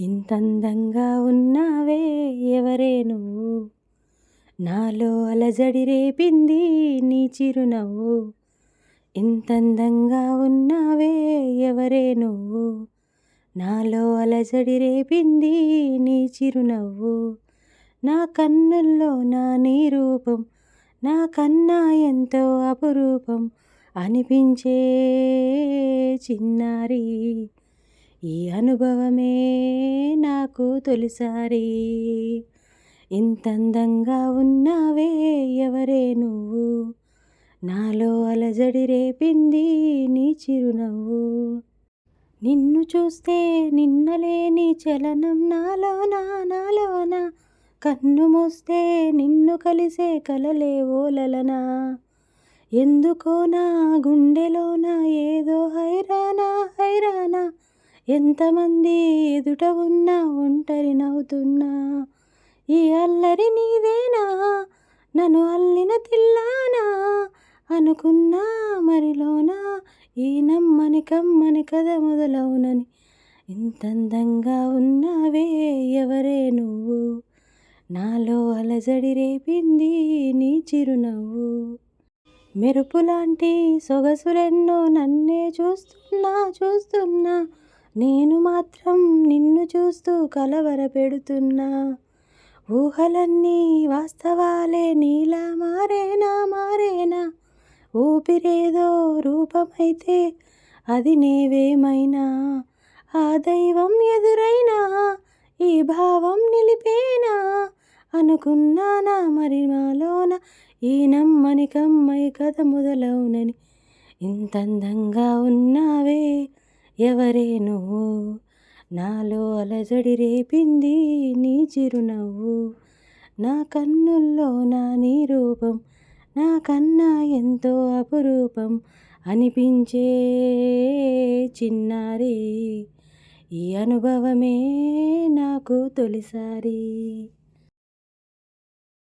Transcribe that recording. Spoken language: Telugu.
ఇంతందంగా ఉన్నావే ఎవరే నువ్వు నాలో అలజడి రేపింది నీ చిరునవ్వు. ఇంతందంగా ఉన్నావే ఎవరే నువ్వు నాలో అలజడి రేపింది నీ చిరునవ్వు. నా కన్నుల్లో నా నీ రూపం నా కన్నా ఎంతో అపురూపం అనిపించే చిన్నారి. ఈ అనుభవమే నాకు తొలిసారి. ఇంతందంగా ఉన్నావే ఎవరే నువ్వు? నాలో అలజడి రేపింది నీ చిరునవ్వు. నిన్ను చూస్తే నిన్నలేని చలనం నాలోన నాలోన? కన్ను మూస్తే నిన్ను కలిసే కలలే ఓలలనా ఎందుకో నా గుండెలోన ఏదో హైరానా? ఎంతమంది ఎదుట ఉన్నా ఒంటరి నవ్వుతున్నా ఈ అల్లరి నీదేనా? నన్ను అల్లిన తిల్లానా? అనుకున్నా మరిలోనా? ఈ నమ్మని కమ్మని కథ మొదలవునని. ఇంతందంగా ఉన్నావే ఎవరే నువ్వు? నాలో అలజడి రేపింది నీ చిరునవ్వు. మెరుపులాంటి సొగసులెన్నో నన్నే చూస్తున్నా చూస్తున్నా. నేను మాత్రం నిన్ను చూస్తూ కలవర పెడుతున్నా. ఊహలన్నీ వాస్తవాలే నీలా మారేనా మారేనా? ఊపిరేదో రూపమైతే అది నేవేమైనా? ఆ దైవం ఎదురైనా ఈ భావం నిలిపేనా? అనుకున్నానా మరి మాలోన ఈ నమ్మని కమ్మై కథ మొదలవునని? ఇంతందంగా ఉన్నావే ఎవరే నువ్వు? నాలో అలజడి రేపింది నీ చిరునవ్వు. నా కన్నుల్లో నా నీ రూపం నాకన్నా ఎంతో అపురూపం అనిపించే చిన్నారి. ఈ అనుభవమే నాకు తొలిసారి.